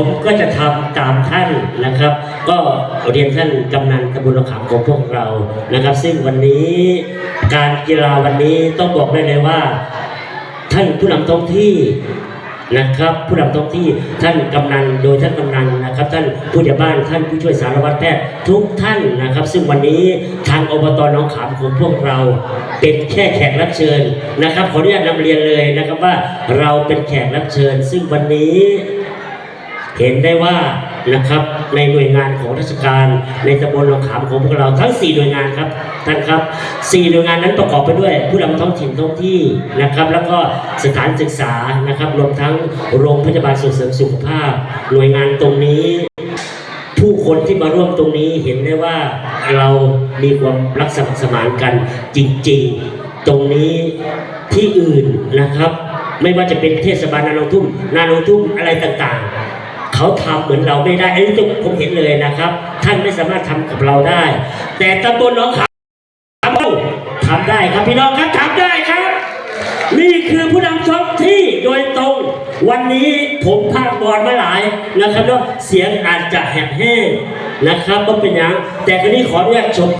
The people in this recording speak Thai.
ผมก็จะทำตามท่านนะครับ ก็เรียนท่านกำนันตำบลหนองขามของพวกเรานะครับ ซึ่งวันนี้การกีฬาวันนี้ต้องบอกได้เลยว่า ท่านผู้นำท้องที่นะครับ ผู้นำท้องที่ท่านกำนันโดยท่านกำนันนะครับ ท่านผู้ใหญ่บ้านท่านผู้ช่วยสารวัตรแพทย์ทุกท่านนะครับ ซึ่งวันนี้ทางอบตหนองขามของพวกเราเป็นแค่แขกรับเชิญนะครับขออนุญาตนำเรียนเลยนะครับว่าเราเป็นแขกรับเชิญ ซึ่งวันนี้ เห็นได้ว่านะครับในหน่วยงานของราชการในตำบลหนองขามของพวกเราทั้ง 4 หน่วยงานครับท่านครับ 4 หน่วยงานนั้นประกอบไปด้วย ผู้นำท้องถิ่นท้องที่นะครับ แล้วก็สถานศึกษานะครับ รวมทั้งโรงพยาบาลส่งเสริมสุขภาพ หน่วยงานตรงนี้ ผู้คนที่มาร่วมตรงนี้เห็นได้ว่าเรามีความรักสมัครสมานกันจริงๆ ตรงนี้ที่อื่นนะครับ ไม่ว่าจะเป็นเทศบาลนาโนทุ่มนาโนทุ่มอะไรต่างๆ เขาทำเหมือนเราไม่ได้อันนี้ผมเห็นเลยนะครับ ท่านไม่สามารถทำกับเราได้ แต่ตำบลหนองขามทำได้ครับพี่น้องครับทำได้ครับ นี่คือผู้นำท้องที่โดยตรง วันนี้ผมพากบอลมาหลายนะครับเนาะเสียงอาจจะแหบแห้งนะครับก็เป็นอย่างแต่ครนี้ขออนุญาตชม